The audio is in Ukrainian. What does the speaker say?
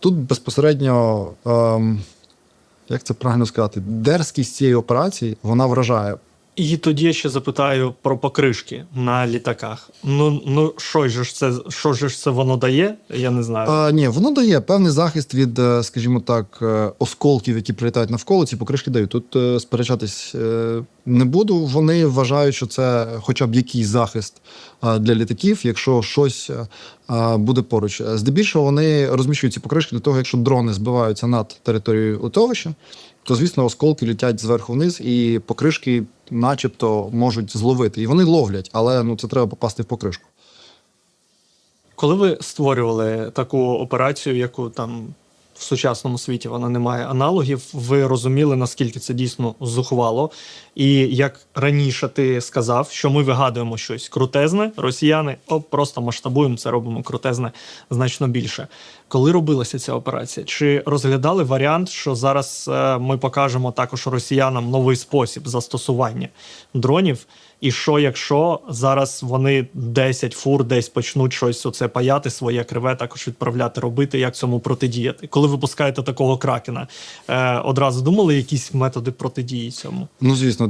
Тут безпосередньо, ем, як це правильно сказати, дерзкість цієї операції вона вражає. І тоді я ще запитаю про покришки на літаках. Ну ну що ж це що ж це воно дає? Я не знаю. А, ні, воно дає певний захист від, е, скажімо так, е, осколків, які прилітають навколо. Ці покришки дають. Тут е, сперечатись не буду. Вони вважають, що це хоча б якийсь захист для літаків, якщо щось буде поруч. Здебільшого вони розміщують ці покришки для того, якщо дрони збиваються над територією литовища, то звісно осколки летять зверху вниз, і покришки, начебто, можуть зловити. І вони ловлять, але ну це треба попасти в покришку. Коли ви створювали таку операцію, яку там в сучасному світі вона не має аналогів, ви розуміли, наскільки це дійсно зухвало. І як раніше ти сказав, що ми вигадуємо щось крутезне, росіяни оп, просто масштабуємо це, робимо крутезне значно більше. Коли робилася ця операція? Чи розглядали варіант, що зараз е, ми покажемо також росіянам новий спосіб застосування дронів? І що, якщо зараз вони 10 фур десь почнуть щось оце паяти, своє криве також відправляти, робити, як цьому протидіяти? Коли випускаєте такого кракена, е, одразу думали якісь методи протидії цьому? Ну, звісно,